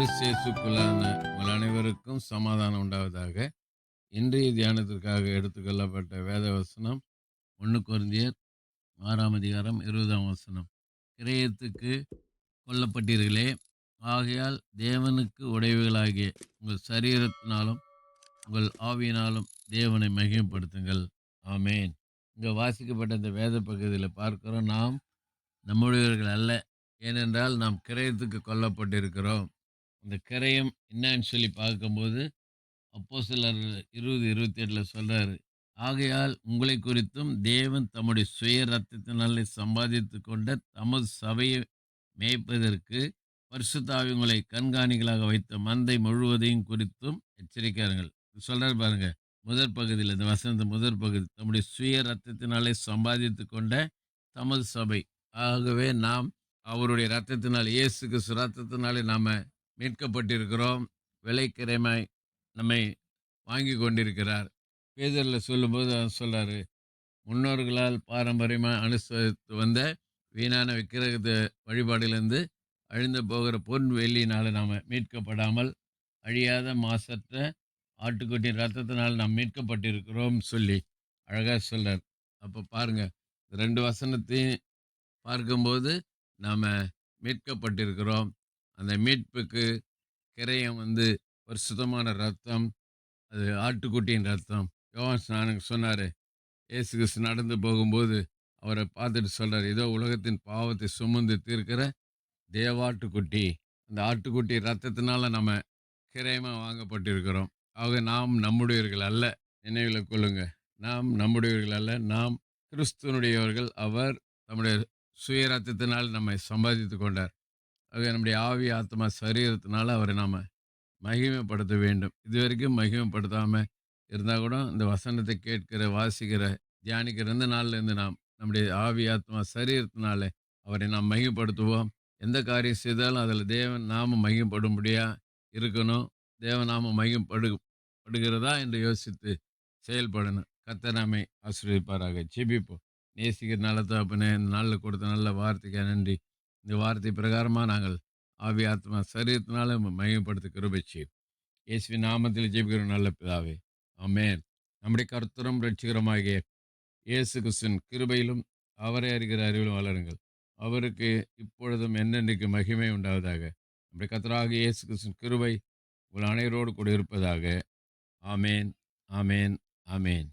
கிறிஸ்தேசுக்குள்ளான உங்கள் அனைவருக்கும் சமாதானம் உண்டாவதாக இன்றைய தியானத்திற்காக எடுத்துக்கொள்ளப்பட்ட வேத வசனம் ஒன்று குருந்தியர் ஆறாம் அதிகாரம் இருபதாம் வசனம். கிரயத்துக்கு கொல்லப்பட்டீர்களே ஆகையால் தேவனுக்கு உடைவுகளாகிய உங்கள் சரீரத்தினாலும் உங்கள் ஆவியினாலும் தேவனை மகிமைப்படுத்துங்கள். ஆமேன். இங்கே வாசிக்கப்பட்ட இந்த வேத பகுதியில் பார்க்கிறோம் நாம் நம்முடையவர்கள் அல்ல ஏனென்றால் நாம் கிரயத்துக்கு கொல்லப்பட்டிருக்கிறோம். அந்த கரையம் என்னன்னு சொல்லி பார்க்கும்போது அப்போ சிலர் இருபது இருபத்தி எட்டில் சொல்கிறாரு ஆகையால் உங்களை குறித்தும் தேவன் தம்முடைய சுய ரத்தத்தினாலே சம்பாதித்து கொண்ட தமது சபையை மேய்ப்பதற்கு பரிசுத்தாவி உங்களை கண்காணிகளாக வைத்த மந்தை முழுவதையும் குறித்தும் எச்சரிக்காருங்கள் சொல்கிறார் பாருங்க முதற் பகுதியில் இந்த வசந்த முதற் பகுதி தம்முடைய சுய ரத்தத்தினாலே சம்பாதித்து கொண்ட தமது சபை. ஆகவே நாம் அவருடைய ரத்தத்தினால் இயேசுக்கு கிறிஸ்து ரத்தத்தினாலே நாம் மீட்கப்பட்டிருக்கிறோம். விலைக்கிரமாய் நம்மை வாங்கி கொண்டிருக்கிறார். பேதரில் சொல்லும்போது அவர் சொல்கிறார் முன்னோர்களால் பாரம்பரியமாக அனுசரித்து வந்த வீணான விக்கிரகத்தை வழிபாடிலிருந்து அழிந்து போகிற பொன் வெள்ளியினால் நாம் மீட்கப்படாமல் அழியாத மாசற்ற ஆட்டுக்குட்டியின் ரத்தத்தினால் நாம் மீட்கப்பட்டிருக்கிறோம் சொல்லி அழகாக சொல்கிறார் அப்போ பாருங்கள் ரெண்டு வசனத்தையும் பார்க்கும்போது நாம் மீட்கப்பட்டிருக்கிறோம். அந்த மீட்புக்கு கிரையம் வந்து ஒரு சுத்தமான ரத்தம் அது ஆட்டுக்குட்டியின் ரத்தம். யோவான் ஸ்நானங்க சொன்னார் ஏசு கிறிஸ்து நடந்து போகும்போது அவரை பார்த்துட்டு சொல்கிறார் ஏதோ உலகத்தின் பாவத்தை சுமந்து தீர்க்கிற தேவாட்டுக்குட்டி அந்த ஆட்டுக்குட்டி ரத்தத்தினால நம்ம கிரயமாக வாங்கப்பட்டிருக்கிறோம். ஆக நாம் நம்முடையவர்கள் அல்ல நினைவில் கொள்ளுங்க. நாம் நம்முடையவர்கள் அல்ல நாம் கிறிஸ்துவனுடையவர்கள். அவர் நம்முடைய சுய ரத்தத்தினால் நம்மை சம்பாதித்து கொண்டார். ஆக நம்முடைய ஆவி ஆத்மா சரீரத்தினால அவரை நாம் மகிமைப்படுத்த வேண்டும். இது வரைக்கும் மகிமைப்படுத்தாமல் இருந்தால் கூட இந்த வசனத்தை கேட்கிற வாசிக்கிற தியானிக்கிற இந்த நாள்லேருந்து நாம் நம்முடைய ஆவி ஆத்மா சரீரத்தினால அவரை நாம் மகிமைப்படுத்துவோம். எந்த காரியம் செய்தாலும் அதில் தேவன் நாம மகிமைப்படும்படியாக இருக்கணும். தேவநாம மகிம்படு படுகிறதா என்று யோசித்து செயல்படணும். கத்த நாமை ஆசீர்வதிப்பாராக. செபிப்போம் நேசிக்கிற நல்ல தகப்பனே இந்த நாளில் கொடுத்த நல்ல வார்த்தைக்கு நன்றி. இந்த வார்த்தை பிரகாரமாக நாங்கள் ஆவி ஆத்மா சரீரத்தினால மகிமைப்படுத்த கிருபை இயேசுவி இயேசுவின் நாமத்தில் ஜெபிக்கிற நல்ல பிதாவே. ஆமென். நம்முடைய கர்த்தரும் ரட்சிகரமாகிய இயேசு கிருஷ்ணன் கிருபையிலும் அவரை அறிகிற அறிவிலும் வளருங்கள். அவருக்கு இப்பொழுதும் என்னென்றைக்கு மகிமை உண்டாவதாக நம்முடைய கத்தராக இயேசு கிருஷ்ணன் கிருபை உங்கள் அனைவரோடு கூட இருப்பதாக. ஆமேன் ஆமேன் ஆமேன்.